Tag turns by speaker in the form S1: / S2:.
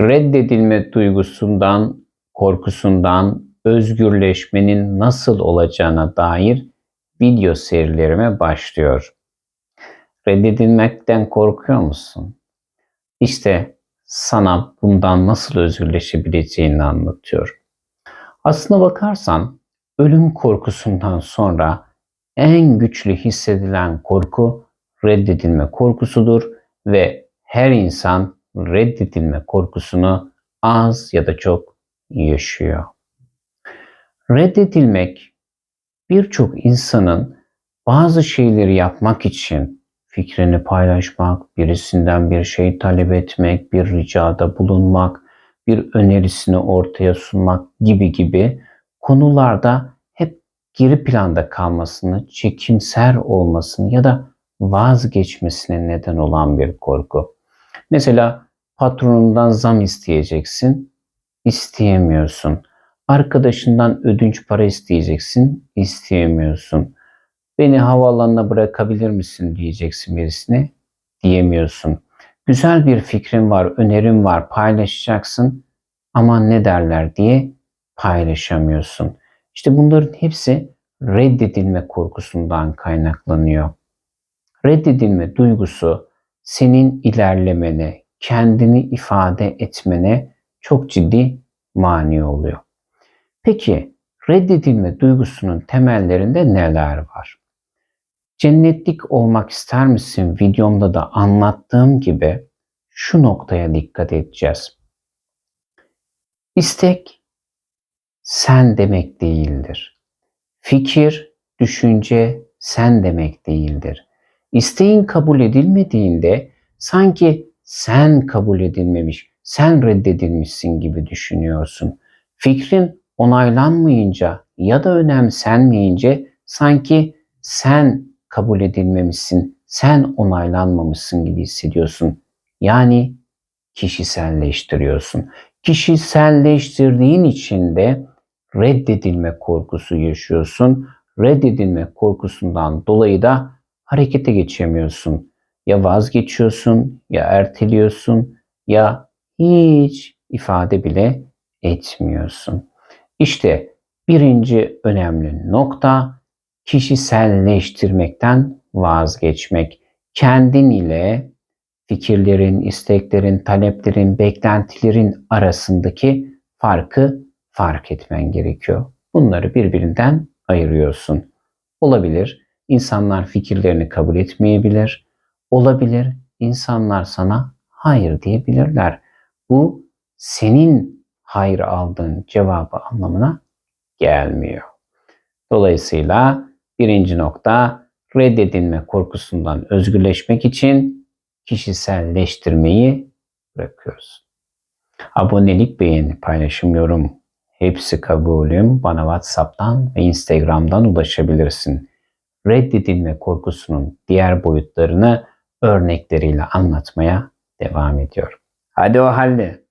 S1: reddedilme duygusundan, korkusundan özgürleşmenin nasıl olacağına dair video serilerime başlıyor. Reddedilmekten korkuyor musun? İşte sana bundan nasıl özgürleşebileceğini anlatıyor. Aslına bakarsan ölüm korkusundan sonra en güçlü hissedilen korku reddedilme korkusudur ve her insan reddedilme korkusunu az ya da çok yaşıyor. Reddedilmek birçok insanın bazı şeyleri yapmak için fikrini paylaşmak, birisinden bir şey talep etmek, bir ricada bulunmak, bir önerisini ortaya sunmak gibi gibi konularda hep geri planda kalmasını, çekimser olmasını ya da vazgeçmesine neden olan bir korku. Mesela patronundan zam isteyeceksin, isteyemiyorsun. Arkadaşından ödünç para isteyeceksin, isteyemiyorsun. Beni havaalanına bırakabilir misin diyeceksin birisine, diyemiyorsun. Güzel bir fikrin var, önerin var, paylaşacaksın ama ne derler diye paylaşamıyorsun. İşte bunların hepsi reddedilme korkusundan kaynaklanıyor. Reddedilme duygusu senin ilerlemene, kendini ifade etmene çok ciddi mani oluyor. Peki reddedilme duygusunun temellerinde neler var? Cennetlik olmak ister misin videomda da anlattığım gibi şu noktaya dikkat edeceğiz. İstek sen demek değildir. Fikir, düşünce sen demek değildir. İsteğin kabul edilmediğinde sanki sen kabul edilmemiş, sen reddedilmişsin gibi düşünüyorsun. Fikrin onaylanmayınca ya da önemsenmeyince sanki sen kabul edilmemişsin, sen onaylanmamışsın gibi hissediyorsun. Yani kişiselleştiriyorsun. Kişiselleştirdiğin için de reddedilme korkusu yaşıyorsun. Reddedilme korkusundan dolayı da harekete geçemiyorsun. Ya vazgeçiyorsun, ya erteliyorsun, ya hiç ifade bile etmiyorsun. İşte birinci önemli nokta kişiselleştirmekten vazgeçmek. Kendin ile fikirlerin, isteklerin, taleplerin, beklentilerin arasındaki farkı fark etmen gerekiyor. Bunları birbirinden ayırıyorsun. Olabilir insanlar fikirlerini kabul etmeyebilir. Olabilir insanlar sana hayır diyebilirler. Bu senin hayır aldığın cevabı anlamına gelmiyor. Dolayısıyla birinci nokta reddedilme korkusundan özgürleşmek için kişiselleştirmeyi bırakıyoruz. Abonelik, beğeni, paylaşım, yorum hepsi kabulüm. Bana WhatsApp'tan ve Instagram'dan ulaşabilirsin. Reddedilme korkusunun diğer boyutlarını örnekleriyle anlatmaya devam ediyorum. Hadi o halde.